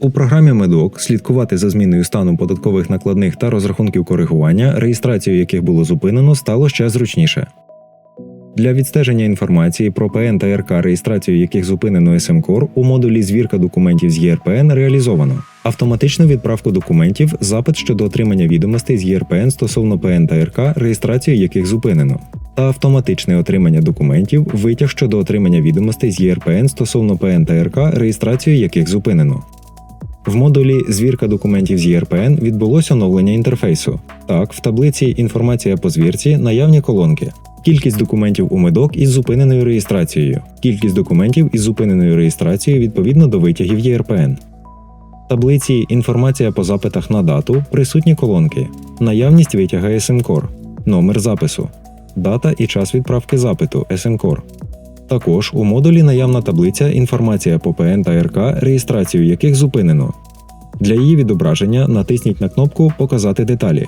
У програмі Медок слідкувати за зміною стану податкових накладних та розрахунків коригування, реєстрацію яких було зупинено, стало ще зручніше. Для відстеження інформації про ПН та РК, реєстрацію яких зупинено СМКОР, у модулі Звірка документів з ЄРПН реалізовано автоматичну відправку документів, запит щодо отримання відомостей з ЄРПН стосовно ПН та РК, реєстрацію яких зупинено, та автоматичне отримання документів, витяг щодо отримання відомостей з ЄРПН стосовно ПН та РК, реєстрацію яких зупинено. В модулі Звірка документів з ЄРПН відбулося оновлення інтерфейсу. Так, в таблиці Інформація по звірці наявні колонки. Кількість документів у медок із зупиненою реєстрацією, кількість документів із зупиненою реєстрацією відповідно до витягів ЄРПН. В таблиці Інформація по запитах на дату присутні колонки, наявність витяга СМКОР, номер запису, дата і час відправки запиту СМКОР. Також у модулі наявна таблиця Інформація по ПН та РК, реєстрацію яких зупинено. Для її відображення натисніть на кнопку Показати деталі.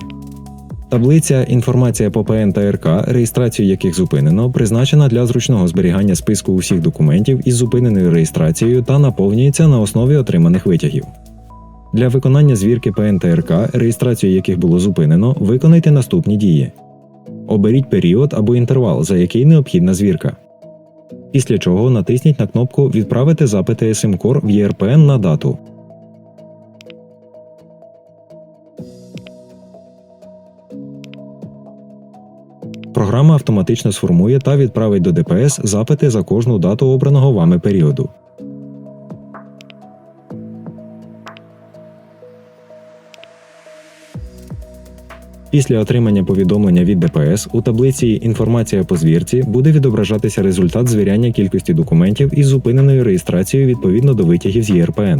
Таблиця Інформація по ПН та РК, реєстрацію яких зупинено, призначена для зручного зберігання списку усіх документів із зупиненою реєстрацією та наповнюється на основі отриманих витягів. Для виконання звірки ПН та РК, реєстрацію яких було зупинено, виконайте наступні дії: оберіть період або інтервал, за який необхідна звірка. Після чого натисніть на кнопку Відправити запити СМКОР в ЄРПН на дату. Програма автоматично сформує та відправить до ДПС запити за кожну дату обраного вами періоду. Після отримання повідомлення від ДПС у таблиці Інформація по звірці буде відображатися результат звіряння кількості документів із зупиненою реєстрацією відповідно до витягів з ЄРПН.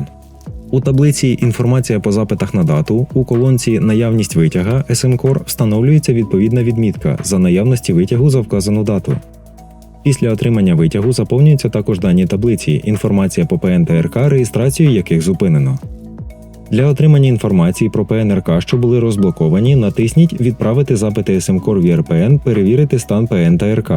У таблиці Інформація по запитах на дату у колонці Наявність витяга СМКОР встановлюється відповідна відмітка за наявності витягу за вказану дату. Після отримання витягу заповнюються також дані таблиці Інформація по ПН та РК, реєстрацію яких зупинено. Для отримання інформації про ПНРК, що були розблоковані, натисніть Відправити запити СМКОР в ЄРПН, перевірити стан ПН та РК.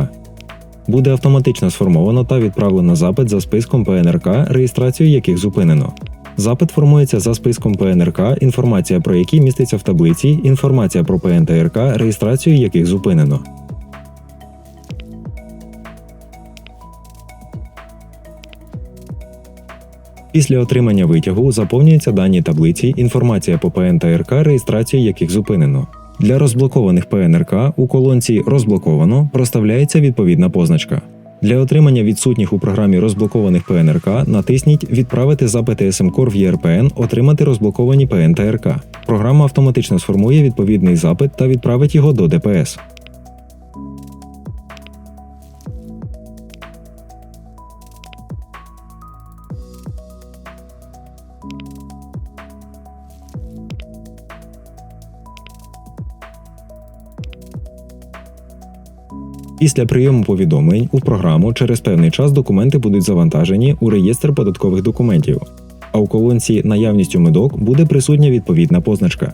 Буде автоматично сформовано та відправлено запит за списком ПНРК, реєстрацію яких зупинено. Запит формується за списком ПНРК, інформація про які міститься в таблиці, інформація про ПН та РК, реєстрацію яких зупинено. Після отримання витягу заповнюються дані таблиці, інформація по ПН та РК, реєстрацію яких зупинено. Для розблокованих ПНРК у колонці Розблоковано проставляється відповідна позначка. Для отримання відсутніх у програмі розблокованих ПНРК натисніть Відправити запити СМКОР в ЄРПН, отримати розблоковані ПН та РК. Програма автоматично сформує відповідний запит та відправить його до ДПС. Після прийому повідомлень у програму через певний час документи будуть завантажені у реєстр податкових документів, а у колонці Наявність у медок буде присутня відповідна позначка.